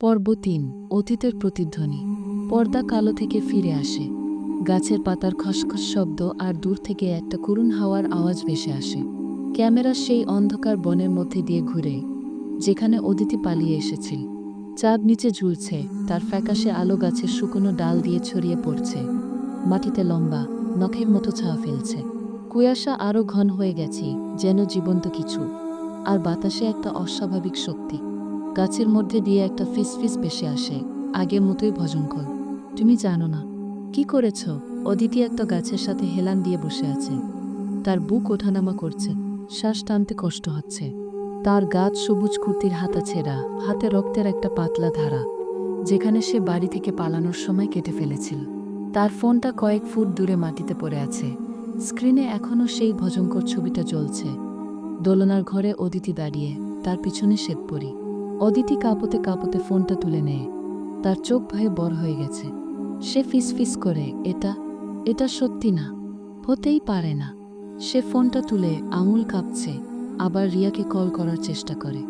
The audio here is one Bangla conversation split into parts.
পর্ব তিন, অতীতের প্রতিধ্বনি। পর্দা কালো থেকে ফিরে আসে। গাছের পাতার খসখস শব্দ আর দূর থেকে একটা করুণ হাওয়ার আওয়াজ ভেসে আসে। ক্যামেরা সেই অন্ধকার বনের মধ্যে দিয়ে ঘুরে, যেখানে অদিতি পালিয়ে এসেছিল চাঁদ নিচে ঝুলছে, তার ফ্যাকাশে আলো গাছের শুকনো ডাল দিয়ে ছড়িয়ে পড়ছে। মাটিতে লম্বা, নখের মতো ছাওয়া ফেলছে। কুয়াশা আরও ঘন হয়ে গেছে, যেন জীবন্ত কিছু। আর বাতাসে একটা অস্বাভাবিক শক্তি। গাছের মধ্যে দিয়ে একটা ফিসফিস ভেসে আসে। আগের মতোই ভজঙ্কর তুমি জানো না। কি করেছ? অদিতি একটা গাছের সাথে হেলান দিয়ে বসে আছে। তার বুক ওঠানামা করছে। শ্বাস টানতে কষ্ট হচ্ছে। তার গাছ সবুজ কুর্তির হাতা ছেঁড়া, হাতে রক্তের একটা পাতলা ধারা, যেখানে সে বাড়ি থেকে পালানোর সময় কেটে ফেলেছিল। তার ফোনটা কয়েক ফুট দূরে মাটিতে পড়ে আছে। স্ক্রিনে এখনও সেই ভজঙ্কর ছবিটা জ্বলছে। দোলনার ঘরে অদিতি দাঁড়িয়ে, তার পিছনে শ্বেতপরি। অদিতি কাঁপতে কাঁপতে ফোনটা তুলে নেয়। তার চোখ ভয়ে বড় হয়ে গেছে। সে ফিসফিস করে, এটা এটা সত্যি না, হতেই পারে না। সে ফোনটা তুলে আঙুল কাঁপছে, আবার রিয়াকে কল করার চেষ্টা করে।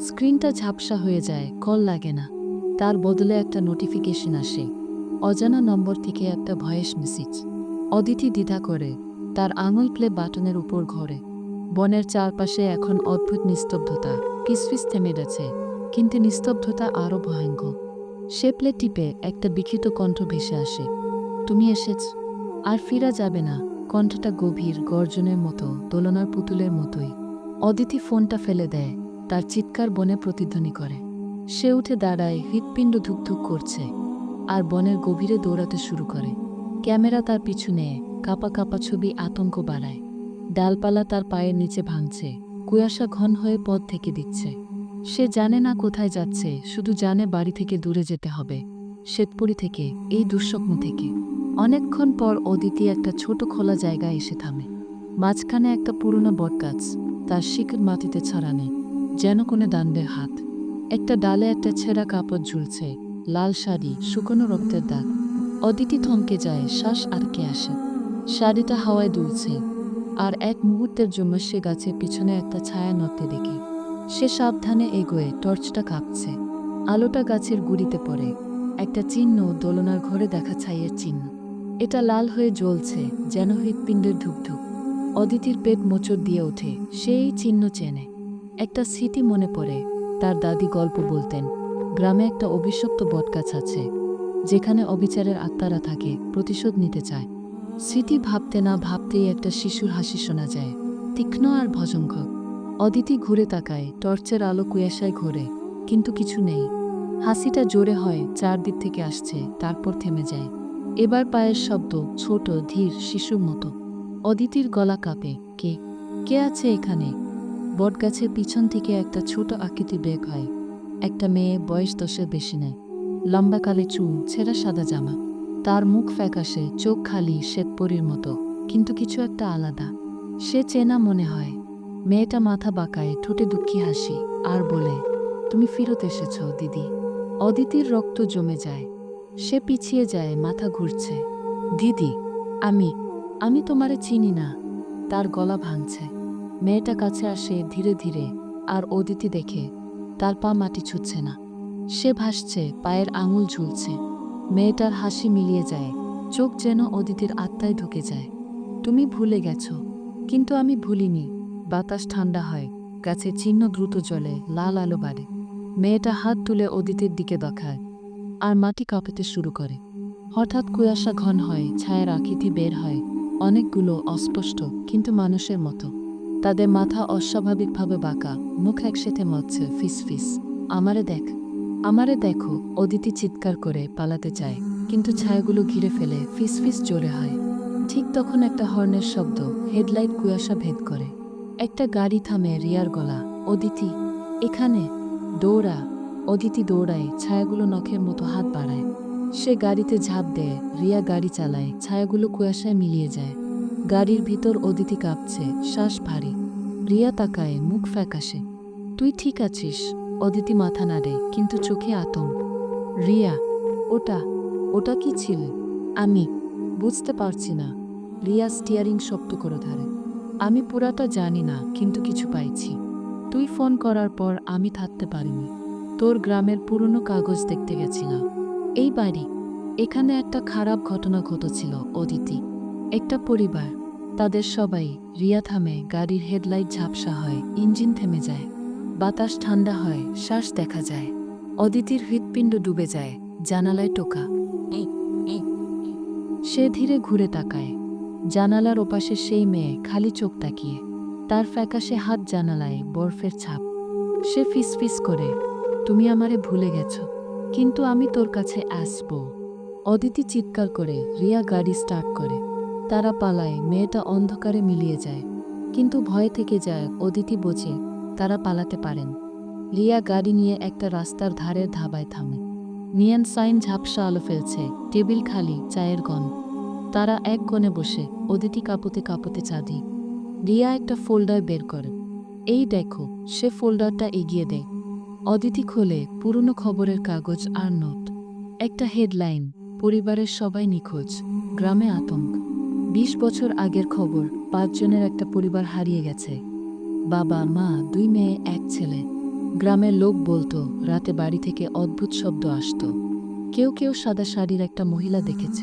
স্ক্রিনটা ঝাপসা হয়ে যায়, কল লাগে না। তার বদলে একটা নোটিফিকেশন আসে। অজানা নম্বর থেকে একটা ভয়েস মেসেজ। অদিতি দ্বিধা করে, তার আঙুল প্লে বাটনের উপর ঘরে। বনের চারপাশে এখন অদ্ভুত নিস্তব্ধতা। ফিসফিস থেমে গেছে। কিন্তু নিস্তব্ধতা আরও ভয়ঙ্কর। সে প্লে টিপে একটা বিক্ষিত কণ্ঠ ভেসে আসে। তুমি এসেছ। আর ফিরা যাবে না। কণ্ঠটা গভীর, গর্জনের মতো, দোলনার পুতুলের মতোই। অদিতি ফোনটা ফেলে দেয়, তার চিৎকার বনে প্রতিধ্বনি করে। সে উঠে দাঁড়ায়, হৃৎপিণ্ড ধুকধুক করছে আর বনের গভীরে দৌড়াতে শুরু করে। ক্যামেরা তার পিছনে কাপা কাপা ছবি আতঙ্ক বাড়ায়। ডালপালা তার পায়ের নিচে ভাঙছে। কুয়াশা ঘন হয়ে পথ থেকে দিচ্ছে। সে জানে না কোথায় যাচ্ছে, শুধু জানে বাড়ি থেকে দূরে যেতে হবে, শ্বেতপুরি থেকে, এই দুঃস্বপ্ন থেকে। অনেকক্ষণ পর অদিতি একটা ছোট খোলা জায়গায় এসে থামে। মাঝখানে একটা পুরনো বটগাছ, তার শিকড় মাটিতে ছড়ানে, যেন কোনো দাণ্ডের হাত। একটা ডালে একটা ছেঁড়া কাপড় ঝুলছে, লাল শাড়ি, শুকনো রক্তের দাগ। অদিতি থমকে যায়, শ্বাস আটকে আসে। শাড়িটা হাওয়ায় দুলছে, আর এক মুহূর্তের জন্য সে গাছের পিছনে একটা ছায়া নড়তে দেখে। সে সাবধানে এগোয়ে টর্চটা কাঁপছে। আলোটা গাছের গুড়িতে পড়ে। একটা চিহ্ন দোলনার ঘরে দেখা ছাইয়ের চিহ্ন। এটা লাল হয়ে জ্বলছে, যেন হৃৎপিণ্ডের ধুকধুক। অদিতির পেট মোচড় দিয়ে ওঠে, সেই চিহ্ন চেনে। একটা স্মৃতি মনে পড়ে, তার দাদি গল্প বলতেন, গ্রামে একটা অভিশপ্ত বটগাছ আছে, যেখানে অবিচারের আত্মারা থাকে, প্রতিশোধ নিতে চায়। স্মৃতি ভাবতে না ভাবতেই একটা শিশুর হাসি শোনা যায়, তীক্ষ্ণ আর ভজঙ্কর অদিতি ঘুরে তাকায়, টর্চের আলো কুয়াশায় ঘোরে, কিন্তু কিছু নেই। হাসিটা জোরে হয়, চারদিক থেকে আসছে, তারপর থেমে যায়। এবার পায়ের শব্দ, ছোট, ধীর, শিশুর মতো। অদিতির গলা কাঁপে, কে? কে আছে এখানে? বটগাছের পিছন থেকে একটা ছোট আকৃতি বেগ হয়। একটা মেয়ে বয়স দশের বেশি নেয়। লম্বা কালে চুল, ছেঁড়া সাদা জামা। তার মুখ ফ্যাকাশে, চোখ খালি, শ্বেতপরির মতো, কিন্তু কিছু একটা আলাদা। সে চেনা মনে হয়। মেয়েটা মাথা বাঁকায়, ঠোঁটে দুঃখী হাসি আর বলে, তুমি ফিরত এসেছ, দিদি। অদিতির রক্ত জমে যায়। সে পিছিয়ে যায়, মাথা ঘুরছে। দিদি, আমি আমি তোমারে চিনি না। তার গলা ভাঙছে। মেয়েটা কাছে আসে ধীরে ধীরে আর অদিতি দেখে, তার পা মাটি ছুটছে না। সে ভাসছে, পায়ের আঙুল ঝুলছে। মেয়েটার হাসি মিলিয়ে যায়, চোখ যেন অদিতির আত্মায় ঢুকে যায়। তুমি ভুলে গেছ, কিন্তু আমি ভুলিনি। বাতাস ঠান্ডা হয়, গাছের চিহ্ন দ্রুত জ্বলে, লাল আলো বাড়ে। মেয়েটা হাত তুলে অদিতের দিকে দেখায় আর মাটি কাঁপাতে শুরু করে। হঠাৎ কুয়াশা ঘন হয়, ছায়ার আকৃতি বের হয়। অনেকগুলো অস্পষ্ট কিন্তু মানুষের মতো। তাদের মাথা অস্বাভাবিকভাবে বাঁকা, মুখ একসাথে মরছে, ফিস ফিস। আমারে দেখ। আমারে দেখো, অদিতি চিৎকার করে পালাতে চায়, কিন্তু ছায়াগুলো ঘিরে ফেলে, ফিস ফিস জোরে হয়। ঠিক তখন একটা হর্নের শব্দ, হেডলাইট কুয়াশা ভেদ করে। একটা গাড়ি থামে রিয়ার গলা। অদিতি, এখানে? দৌড়া। অদিতি দৌড়ায়, ছায়াগুলো নখের মতো হাত বাড়ায়। সে গাড়িতে ঝাঁপ দেয়, রিয়া গাড়ি চালায়, ছায়াগুলো কুয়াশায় মিলিয়ে যায়। গাড়ির ভিতর অদিতি কাঁপছে, শ্বাস ভারী। রিয়া তাকায়, মুখ ফ্যাকাশে। তুই ঠিক আছিস? অদিতি মাথা নাড়ে, কিন্তু চোখে আতঙ্ক। রিয়া, ওটা ওটা কি ছিল? আমি, বুঝতে পারছি না। রিয়া স্টিয়ারিং শক্ত করে ধরে। আমি পুরাটা জানি না, কিন্তু কিছু পাইছি। তুই ফোন করার পর আমি থাকতে পারিনি। তোর গ্রামের পুরনো কাগজ দেখতে গেছিলাম। এই বাড়ি, এখানে একটা খারাপ ঘটনা ঘটেছিল, অদিতি। একটা পরিবার, তাদের সবাই রিয়া থামে, গাড়ির হেডলাইট ঝাপসা হয়, ইঞ্জিন থেমে যায়, বাতাস ঠান্ডা হয়, শ্বাস দেখা যায়। অদিতির হৃৎপিণ্ড ডুবে যায়, জানালায় টোকা। সে ধীরে ঘুরে তাকায় জানালার ওপাশে সেই মেয়ে খালি চোখ তাকিয়ে। তার ফ্যাকাশে হাত জানালায় বরফের ছাপ। সে ফিসফিস করে, তুমি আমারে ভুলে গেছ, কিন্তু আমি তোর কাছে আসব। অদিতি চিৎকার করে রিয়া গাড়ি স্টার্ট করে। তারা পালায়, মেয়েটা অন্ধকারে মিলিয়ে যায়। কিন্তু ভয় থেকে যায়, অদিতি বোঝে তারা পালাতে পারেন। রিয়া গাড়ি নিয়ে একটা রাস্তার ধারের ধাবায় থামে। নিয়ান সাইন ঝাপসা আলো ফেলছে, টেবিল খালি, চায়ের গন তারা এক কোণে বসে অদিতি কাঁপতে কাঁপতে চাঁদি। রিয়া একটা ফোল্ডার বের করে। এই দেখো, সে ফোল্ডারটা এগিয়ে দেয়। অদিতি খোলে, পুরনো খবরের কাগজ আর নোট। একটা হেডলাইন, পরিবারের সবাই নিখোঁজ, গ্রামে আতঙ্ক। বিশ বছর আগের খবর, পাঁচজনের একটা পরিবার হারিয়ে গেছে। বাবা, মা, দুই মেয়ে, এক ছেলে। গ্রামের লোক বলতো, রাতে বাড়ি থেকে অদ্ভুত শব্দ আসতো। কেউ কেউ সাদা শাড়ির একটা মহিলা দেখেছে।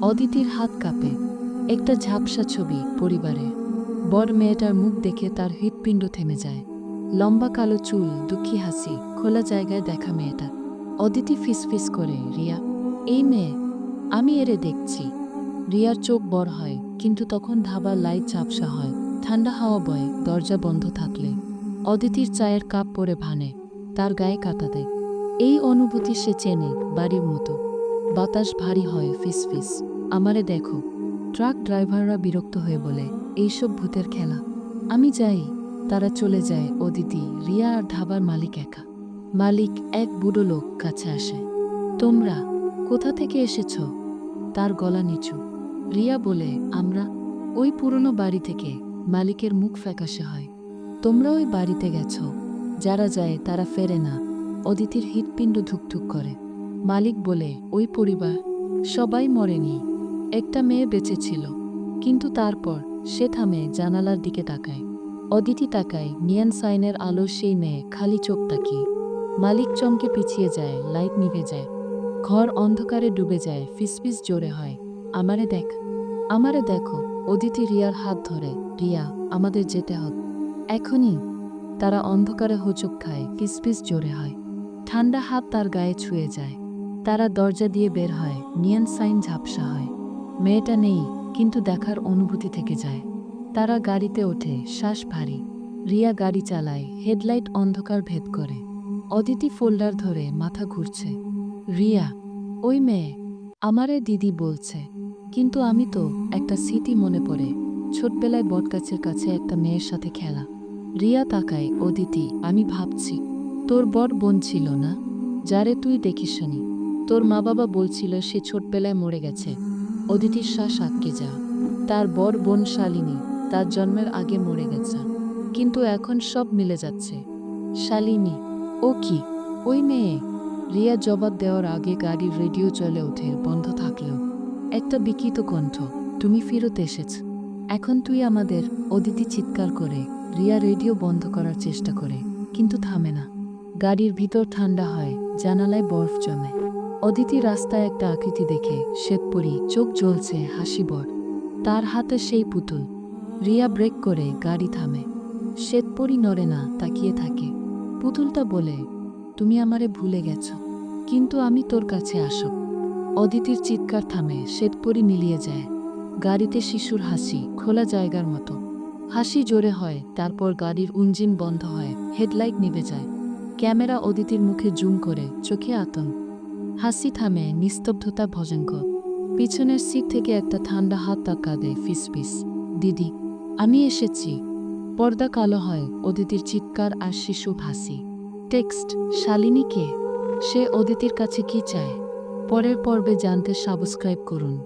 অদিতির হাত কাঁপে। একটা ঝাপসা ছবি পরিবারে। বড় মেয়েটার মুখ দেখে তার হৃৎপিণ্ড থেমে যায়। লম্বা কালো চুল, দুঃখী হাসি, খোলা জায়গায় দেখা মেয়েটা। অদিতি ফিসফিস করে, রিয়া, এই মেয়ে, আমি এরে দেখছি। রিয়ার চোখ বড় হয়, কিন্তু তখন ধাবার লাইট চাপসা হয়। ঠান্ডা হাওয়া বয়, দরজা বন্ধ থাকলে। অদিতির চায়ের কাপ পরে ভানে, তার গায়ে কাটা দেয়। এই অনুভূতি সে চেনে বাড়ির মতো। বাতাস ভারী হয় ফিসফিস আমারে দেখো ট্রাক ড্রাইভাররা বিরক্ত হয়ে বলে, এইসব ভূতের খেলা। আমি যাই। তারা চলে যায় অদিতি, রিয়া আর ধাবার মালিক একা। মালিক এক বুড়ো লোক কাছে আসে। তোমরা কোথা থেকে এসেছ? তার গলা নিচু। রিয়া বলে, আমরা ওই পুরনো বাড়ি থেকে মালিকের মুখ ফ্যাকাশে হয়। তোমরা ওই বাড়িতে গেছ। যারা যায় তারা ফেরে না। অদিতির হৃৎপিণ্ড ধুকধুক করে। মালিক বলে, ওই পরিবার সবাই মরেনি। একটা মেয়ে বেঁচে ছিল, কিন্তু তারপর সে থামে জানালার দিকে তাকায়। অদিতি তাকায় নিয়ান সাইনের আলো সেই মেয়ে খালি চোখ তাকিয়ে। মালিক চমকে পিছিয়ে যায়, লাইট নিভে যায়। ঘর অন্ধকারে ডুবে যায়, ফিসফিস জোরে হয়। আমারে দেখ, আমারে দেখো, অদিতি রিয়ার হাত ধরে, রিয়া, আমাদের যেতে হবে এখনই তারা অন্ধকারে হোচক খায়, ফিসফিস জোরে হয়। ঠান্ডা হাত তার গায়ে ছুঁয়ে যায়। তারা দরজা দিয়ে বের হয় নিয়ন সাইন ঝাপসা হয়। মেয়েটা নেই, কিন্তু দেখার অনুভূতি থেকে যায়। তারা গাড়িতে ওঠে, শ্বাস ভারী। রিয়া গাড়ি চালায়, হেডলাইট অন্ধকার ভেদ করে। অদিতি ফোল্ডার ধরে মাথা ঘুরছে। রিয়া, ওই মেয়ে, আমারে দিদি বলছে, কিন্তু আমি তো একটা স্মৃতি মনে পড়ে। ছোটবেলায় বটগাছের কাছে একটা মেয়ের সাথে খেলা। রিয়া তাকায়, অদিতি, আমি ভাবছি, তোর বড় বোন ছিল না? যারে তুই দেখিসনি। তোর মা বাবা বলছিল সে ছোটবেলায় মরে গেছে। অদিতির শ্বাস আটকে যা। তার বর বোন শালিনী, তার জন্মের আগে মরে গেছে। কিন্তু এখন সব মিলে যাচ্ছে। শালিনী, ও কি? ওই মেয়ে? রিয়া জবাব দেওয়ার আগে গাড়ির রেডিও চলে ওঠে, বন্ধ থাকলেও একটা বিকৃত কণ্ঠ, তুমি ফেরত এসেছ। এখন তুই আমাদের অদিতি চিৎকার করে, রিয়া রেডিও বন্ধ করার চেষ্টা করে, কিন্তু থামে না। গাড়ির ভিতর ঠান্ডা হয়, জানালায় বরফ জমে। অদিতি রাস্তায় একটা আকৃতি দেখে শ্বেতপরি চোখ জ্বলছে হাসি বর। তার হাতে সেই পুতুল। রিয়া ব্রেক করে গাড়ি থামে। শ্বেতপরি নড়ে না, তাকিয়ে থাকে। পুতুলটা বলে, তুমি আমারে ভুলে গেছ, কিন্তু আমি তোর কাছে আসব। অদিতির চিৎকার থামে, শ্বেতপরি মিলিয়ে যায়। গাড়িতে শিশুর হাসি খোলা জায়গার মতো। হাসি জোরে হয়, তারপর গাড়ির ইঞ্জিন বন্ধ হয়, হেডলাইট নিভে যায়। ক্যামেরা অদিতির মুখে জুম করে চোখে আতঙ্ক। হাসি থামে, নিস্তব্ধতা ভজঙ্ক পিছনের সিট থেকে একটা ঠান্ডা হাত তাক্কা দেয় ফিসফিস দিদি, আমি এসেছি। পর্দা কালো হয়, অদিতির চিৎকার আর শিশু হাসি। টেক্সট, শালিনী কে? সে অদিতির কাছে কি চায়? পরের পর্বে জানতে সাবস্ক্রাইব করুন।